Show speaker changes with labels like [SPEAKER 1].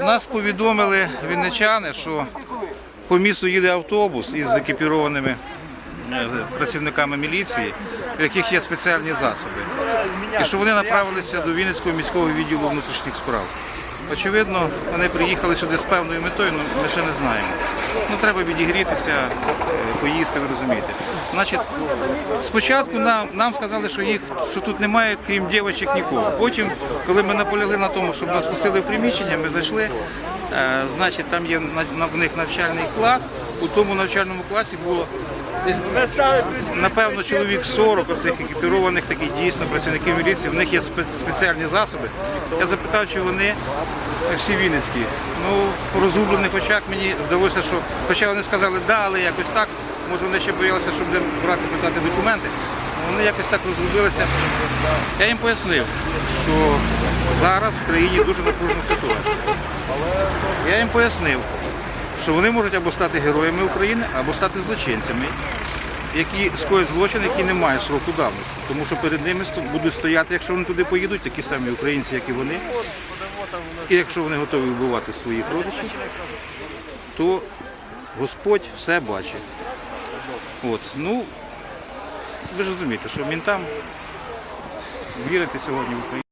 [SPEAKER 1] Нас повідомили вінничани, що по місту їде автобус із екіпірованими е, працівниками міліції, в яких є спеціальні засоби. І що вони направилися до Вінницького міського відділу внутрішніх справ. Очевидно, вони приїхали сюди з певною метою, але ми ще не знаємо. Ну, треба відігрітися, е, поїсти, ви розумієте. Значить, спочатку нам, нам сказали, що їх що тут немає, крім дівчаток, нікого. Потім, коли ми наполягли на тому, щоб нас пустили в приміщення, ми зайшли. Е, значить, там є в них навчальний клас. У тому навчальному класі було напевно чоловік 40 оцих екіпірованих таких дійсно працівників міліції. В них є спеціальні засоби. Я запитав, чи вони всі вінницькі. Ну, по розгублених очах мені здалося, що, хоча вони сказали, да, але якось так, може вони ще боялися, що будемо брати питати документи. Вони якось так розгубилися. Я їм пояснив, що зараз в країні дуже напружена ситуація. Я їм пояснив, що вони можуть або стати героями України, або стати злочинцями, які скоять злочин, який не має сроку давності. Тому що перед ними будуть стояти, якщо вони туди поїдуть, такі самі українці, як і вони. І якщо вони готові вбивати своїх родичів, то Господь все бачить. От, ну, ви ж розумієте, що мінтам вірити сьогодні в Україну.